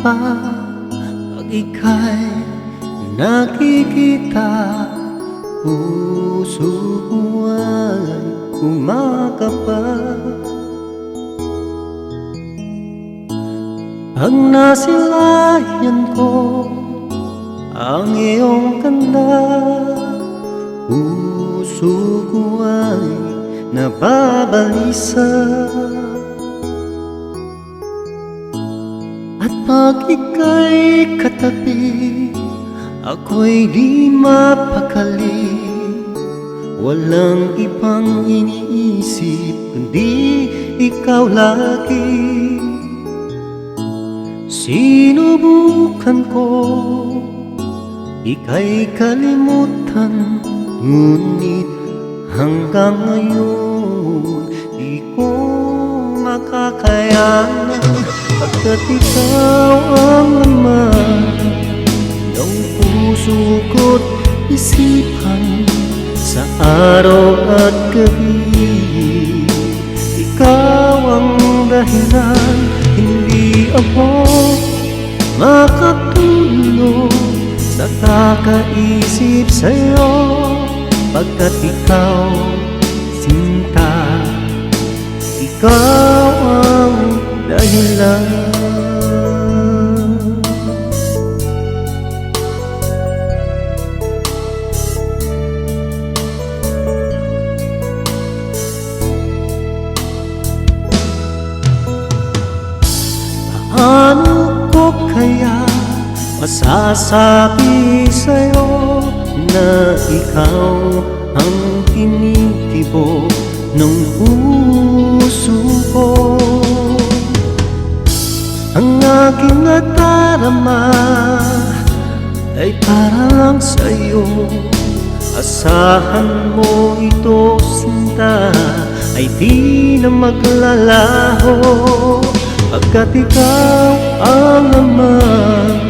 Ba pag ika'y nakikita. Puso ko ay kumakapag Pag nasilayan ko ang iyong ganda Puso ko ay nababalisa At pag ika'y katabi Ako'y di mapakali. Walang ibang iniisip Kundi ikaw lagi. Sinubukan ko Ika'y kalimutan Ngunit hanggang ngayon Pagkat ikaw ang laman Ng puso ko't isipan Sa araw at gabi. Ikaw ang dahilan Hindi ako makatulog Sa kakaisip sa'yo. Pagkat ikaw sinta Ikaw ang dahilan masasabi sa'yo Na ikaw ang tinitibo ng puso ko. Ang aking nadarama ay para lang sa'yo. Asahan mo ito sinta ay di na maglalaho. Pagkat ikaw ang laman ng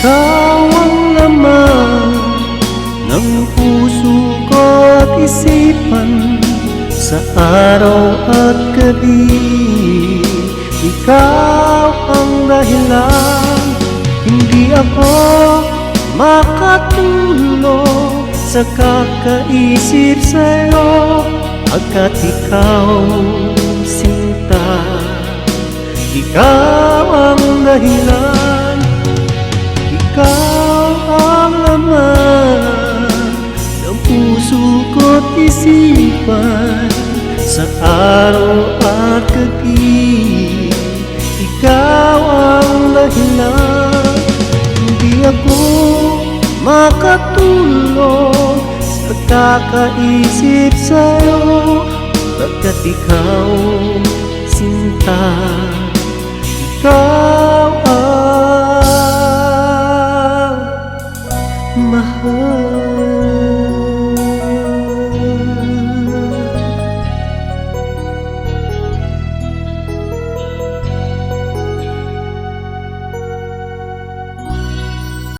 Ikaw ang laman ng puso ko at isipan Sa araw at gabi. Ikaw ang dahilan Hindi ako makatulog Sa kakaisip sa'yo. Agkat ikaw sinta Ikaw ang dahilan ikaw ang laman ng puso ko't isipan Sa araw at gabi. Ikaw ang dahilan Hindi ako makatulog Sa kakaisip sa'yo. Pagkat ikaw sinta? Ikaw